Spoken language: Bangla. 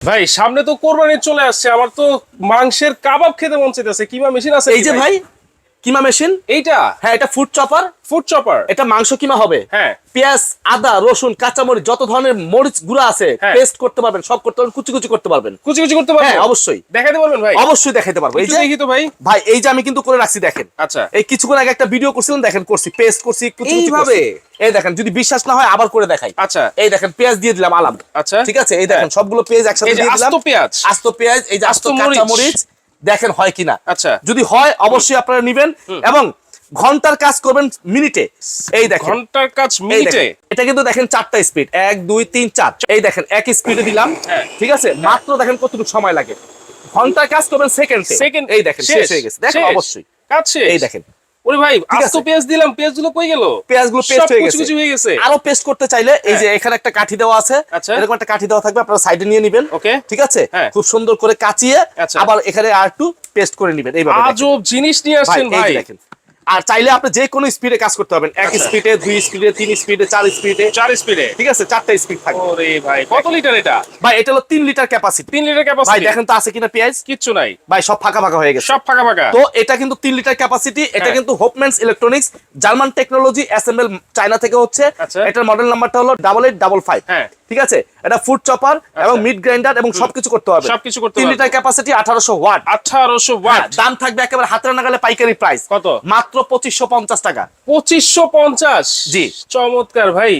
ভাই সামনে তো কোরবানি চলে আসছে আমার তো মাংসের কাবাব খেতে মন চাইতেছে। কিমা মেশিন আছে এই যে ভাই কিমা মেশিন এইটা? হ্যাঁ এটা ফুড চপার ফুড চপার এটা মাংস কিমা হবে? হ্যাঁ। পেঁয়াজ আদা রসুন কাঁচামরিচ যত ধরনের মরিচ গুঁড়া আছে হ্যাঁ। পেস্ট করতে পারবেন সব করতে পারবেন কুচি কুচি করতে পারবেন। কুচি কুচি করতে পারবেন হ্যাঁ অবশ্যই। দেখাতে পারবেন ভাই? অবশ্যই দেখাতে পারব। এই যে দেখি তো ভাই। ভাই এই যে আমি কিন্তু করে রাখছি দেখেন। আচ্ছা। এই কিছুক্ষণ আগে একটা ভিডিও করছিলাম দেখেন করছি পেস্ট করছি কুচি কুচি এইভাবে? এই দেখেন যদি বিশ্বাস না হয় আবার করে দেখাই। আচ্ছা। এই দেখেন পেঁয়াজ দিয়ে দিলাম আলাম। আচ্ছা। ঠিক আছে? এই দেখেন সবগুলো পেঁয়াজ একসাথে দিয়ে দিলাম। আস্ত পেঁয়াজ। আস্ত পেঁয়াজ এই যে আস্ত আস্ত কাঁচা মরিচ। মরিচ দেখেন হয় কিনা। আচ্ছা। যদি হয় অবশ্যই আপনারা নিবেন এবং ঘণ্টার কাজ করবেন মিনিটে। এই দেখেন। ঘণ্টার কাজ মিনিটে? এটা কিন্তু দেখেন চারটা স্পিড এক দুই তিন চার। এই দেখেন এক স্পিডে দিলাম। হ্যাঁ। ঠিক আছে? মাত্র দেখেন কতটুকু সময় লাগে। ঘণ্টার কাজ করবেন সেকেন্ড সেকেন্ড এই দেখেন শেষ। হয়ে গেছে। দেখেন অবশ্যই। এই দেখেন। ওরে ভাই ঠিক পেস্ট দিলাম পেঁয়াজগুলো কই গেল? পেস্টগুলো পেস্ট হয়ে গেছে। হয়ে গেছে। আরও পেস্ট করতে চাইলে এই যে এখানে একটা কাঠি দেওয়া আছে আচ্ছা। এরকম একটা কাঠি দেওয়া থাকবে আপনারা সাইডে নিয়ে নেবেন। ওকে। ঠিক আছে? হ্যাঁ। খুব সুন্দর করে কাচিয়ে আচ্ছা। আবার এখানে আর একটু পেস্ট করে নেবেন এইভাবে। আজব জিনিস নিয়ে আসছেন ভাই। দেখেন। আর চাইলে আপনি যে কোনো স্পিডে কাজ করতে পারবেন। এক আচ্ছা। স্পিডে দুই স্পিডে তিন স্পিডে চার স্পিডে চার স্পিডে ঠিক আছে চারটা স্পিড থাকবে। ওরে ভাই কত লিটার এটা? ভাই এটা হলো তিন লিটার ক্যাপাসিটি তিন লিটার ভাই ক্যাপাসিটি দেখেন তো আছে কিনা পেঁয়াজ? কিচ্ছু নাই। ভাই সব ফাঁকা ফাঁকা হয়ে গেছে। সব ফাঁকা ফাঁকা। তো এটা কিন্তু তিন লিটার ক্যাপাসিটি এটা হ্যাঁ। কিন্তু হোপম্যান্স electronics German technology assemble China থেকে হচ্ছে। আচ্ছা। এটার মডেল নাম্বারটা হলো ডাবল এইট ডাবল ফাইভ হ্যাঁ। ঠিক আছে? এটা ফুড চপার এবং মিট গ্রাইন্ডার এবং সবকিছু করতে হবে। সবকিছু করতে হবে। 3 লিটার ক্যাপাসিটি আঠারোশো ওয়াট আঠারোশো ওয়াট দাম থাকবে একেবারে হাতের নাগালে পাইকারি প্রাইস কত? মাত্র পঁচিশশো পঞ্চাশ টাকা। পঁচিশশো পঞ্চাশ? জি। চমৎকার ভাই।